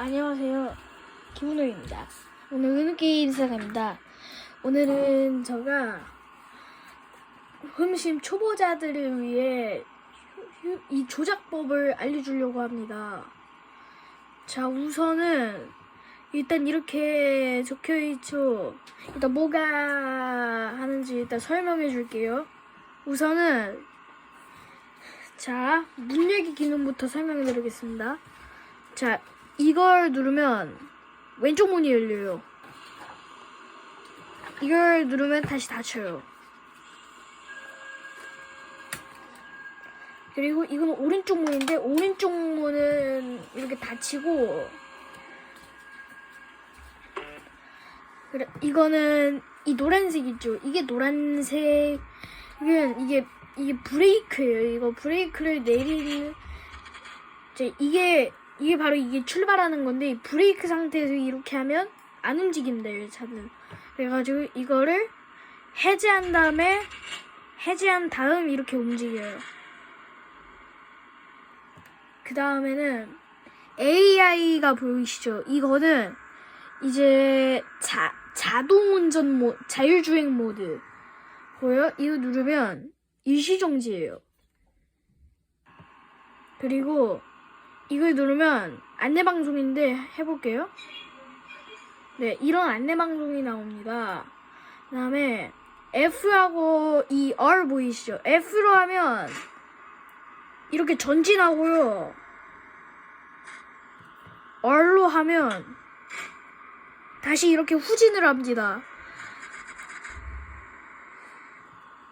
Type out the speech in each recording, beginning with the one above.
안녕하세요. 김은호입니다. 오늘 은우게임 시작합니다. 오늘은 제가 흠심 초보자들을 위해 휴- 이 조작법을 알려주려고 합니다. 자, 우선은 일단 이렇게 적혀있죠. 일단 뭐가 하는지 일단 설명해 줄게요. 우선은 자, 문 열기 기능부터 설명해 드리겠습니다. 자, 이걸 누르면 왼쪽 문이 열려요. 이걸 누르면 다시 닫혀요. 그리고 이건 오른쪽 문인데 오른쪽 문은 이렇게 닫히고 그래 이거는 이 노란색 있죠. 이게 노란색은 이게 이게 브레이크예요. 이거 브레이크를 내리는 이제 이게 이게 바로 이게 출발하는 건데 이 브레이크 상태에서 이렇게 하면 안 움직인대요 차는. 그래가지고 이거를 해제한 다음에 해제한 다음 이렇게 움직여요. 그 다음에는 AI가 보이시죠? 이거는 이제 자 자동 운전 모 자율주행 모드. 보여? 이거 누르면 일시정지예요. 그리고 이걸 누르면 안내방송인데 해볼게요. 네, 이런 안내방송이 나옵니다. 그 다음에 F하고 이 R 보이시죠? F로 하면 이렇게 전진하고요. R로 하면 다시 이렇게 후진을 합니다.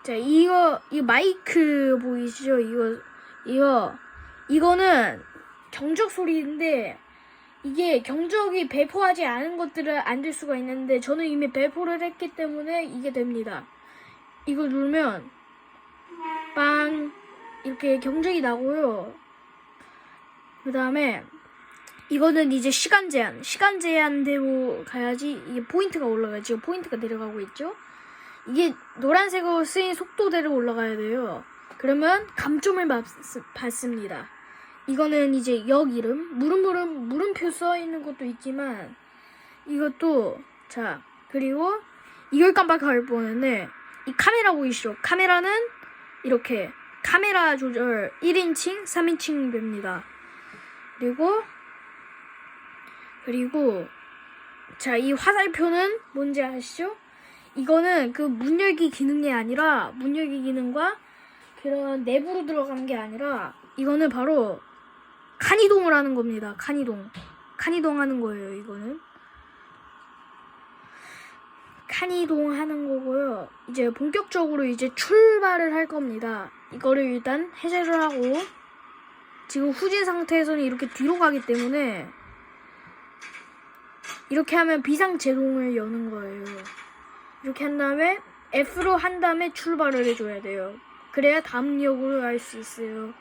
자, 이거, 이 마이크 보이시죠? 이거, 이거, 이거는 경적 소리인데 이게 경적이 배포하지 않은 것들은 안될 수가 있는데 저는 이미 배포를 했기 때문에 이게 됩니다. 이걸 누르면 빵 이렇게 경적이 나고요. 그 다음에 이거는 이제 시간 제한, 시간 제한대로 가야지 이게 포인트가 올라가요. 지금 포인트가 내려가고 있죠. 이게 노란색으로 쓰인 속도대로 올라가야 돼요. 그러면 감점을 받, 받습니다. 이거는 이제 역 이름, 물음물음, 물음표 써 있는 것도 있지만, 이것도, 자, 그리고 이걸 깜빡할 뻔했네. 이 카메라 보이시죠? 카메라는 이렇게 카메라 조절 1인칭, 3인칭 됩니다. 그리고, 그리고, 자, 이 화살표는 뭔지 아시죠? 이거는 그 문 열기 기능이 아니라, 문 열기 기능과 그런 내부로 들어간 게 아니라, 이거는 바로 칸이동을 하는 겁니다. 칸이동. 칸이동 하는 거예요, 이거는. 칸이동 하는 거고요. 이제 본격적으로 이제 출발을 할 겁니다. 이거를 일단 해제를 하고 지금 후진 상태에서는 이렇게 뒤로 가기 때문에 이렇게 하면 비상 제동을 여는 거예요. 이렇게 한 다음에 F로 한 다음에 출발을 해줘야 돼요. 그래야 다음 역으로 갈 수 있어요.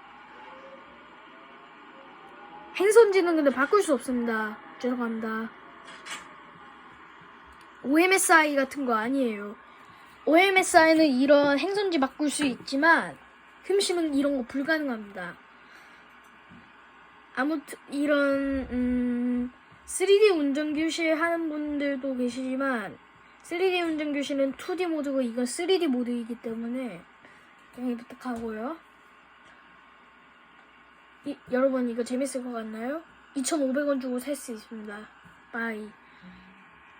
행선지는 근데 바꿀 수 없습니다. 죄송합니다. OMSI 같은 거 아니에요. OMSI는 이런 행선지 바꿀 수 있지만 흠심은 이런 거 불가능합니다. 아무튼 이런 음, 3D 운전 교실 하는 분들도 계시지만 3D 운전 교실은 2D 모드고 이건 3D 모드이기 때문에 양해 부탁하고요. 이, 여러분 이거 재밌을 것 같나요? 2,500원 주고 살 수 있습니다. 바이.